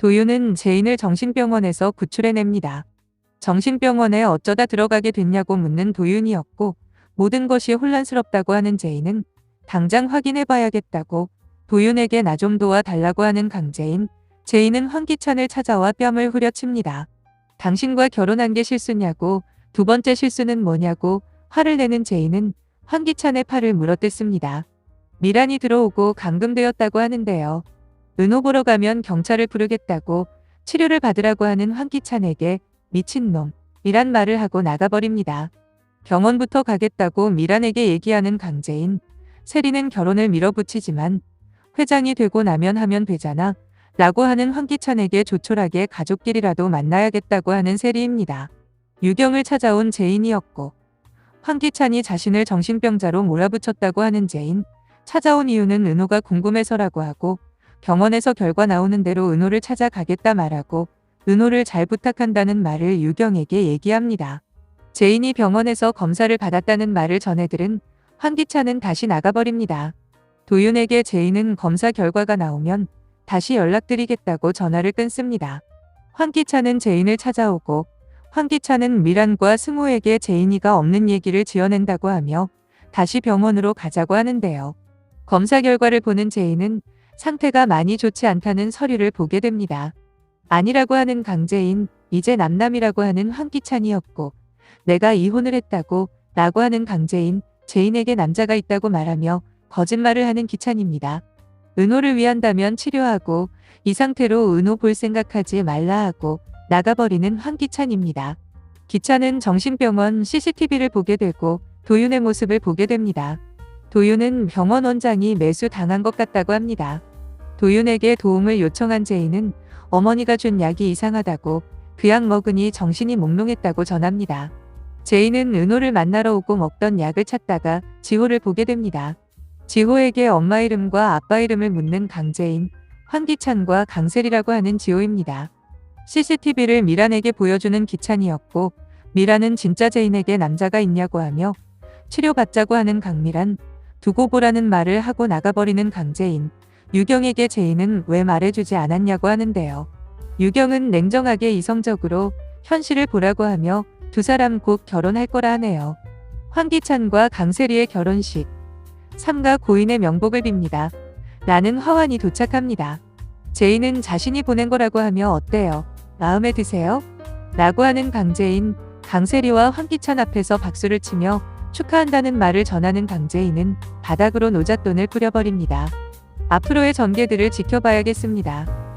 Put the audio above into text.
도윤은 제인을 정신병원에서 구출해냅니다. 정신병원에 어쩌다 들어가게 됐냐고 묻는 도윤이었고 모든 것이 혼란스럽다고 하는 제인은 당장 확인해봐야겠다고 도윤에게 나 좀 도와달라고 하는 강제인 제인은 황기찬을 찾아와 뺨을 후려칩니다. 당신과 결혼한 게 실수냐고 두 번째 실수는 뭐냐고 화를 내는 제인은 황기찬의 팔을 물어뜯습니다. 미란이 들어오고 감금되었다고 하는데요. 은호 보러 가면 경찰을 부르겠다고 치료를 받으라고 하는 황기찬에게 미친놈이란 말을 하고 나가버립니다. 병원부터 가겠다고 미란에게 얘기하는 강재인. 세리는 결혼을 밀어붙이지만 회장이 되고 나면 하면 되잖아. 라고 하는 황기찬에게 조촐하게 가족끼리라도 만나야겠다고 하는 세리입니다. 유경을 찾아온 제인이었고 황기찬이 자신을 정신병자로 몰아붙였다고 하는 제인. 찾아온 이유는 은호가 궁금해서라고 하고 병원에서 결과 나오는 대로 은호를 찾아가겠다 말하고 은호를 잘 부탁한다는 말을 유경에게 얘기합니다. 제인이 병원에서 검사를 받았다는 말을 전해들은 황기찬은 다시 나가버립니다. 도윤에게 제인은 검사 결과가 나오면 다시 연락드리겠다고 전화를 끊습니다. 황기찬은 제인을 찾아오고 황기찬은 미란과 승우에게 제인이가 없는 얘기를 지어낸다고 하며 다시 병원으로 가자고 하는데요. 검사 결과를 보는 제인은 상태가 많이 좋지 않다는 서류를 보게 됩니다. 아니라고 하는 강제인, 이제 남남이라고 하는 황기찬이었고, 내가 이혼을 했다고, 라고 하는 강제인, 제인에게 남자가 있다고 말하며 거짓말을 하는 기찬입니다. 은호를 위한다면 치료하고, 이 상태로 은호 볼 생각하지 말라 하고, 나가버리는 황기찬입니다. 기찬은 정신병원 CCTV를 보게 되고, 도윤의 모습을 보게 됩니다. 도윤은 병원 원장이 매수 당한 것 같다고 합니다. 도윤에게 도움을 요청한 제인은 어머니가 준 약이 이상하다고 그 약 먹으니 정신이 몽롱했다고 전합니다. 제인은 은호를 만나러 오고 먹던 약을 찾다가 지호를 보게 됩니다. 지호에게 엄마 이름과 아빠 이름을 묻는 강제인 황기찬과 강셀이라고 하는 지호입니다. CCTV를 미란에게 보여주는 기찬이었고 미란은 진짜 제인에게 남자가 있냐고 하며 치료받자고 하는 강미란 두고 보라는 말을 하고 나가버리는 강제인 유경에게 제인은 왜 말해주지 않았냐고 하는데요. 유경은 냉정하게 이성적으로 현실을 보라고 하며 두 사람 곧 결혼할 거라 하네요. 황기찬과 강세리의 결혼식. 삼가 고인의 명복을 빕니다. 나는 화환이 도착합니다. 제인은 자신이 보낸 거라고 하며 어때요? 마음에 드세요? 라고 하는 강제인 강세리와 황기찬 앞에서 박수를 치며 축하한다는 말을 전하는 강제인은 바닥으로 노잣돈을 뿌려버립니다. 앞으로의 전개들을 지켜봐야겠습니다.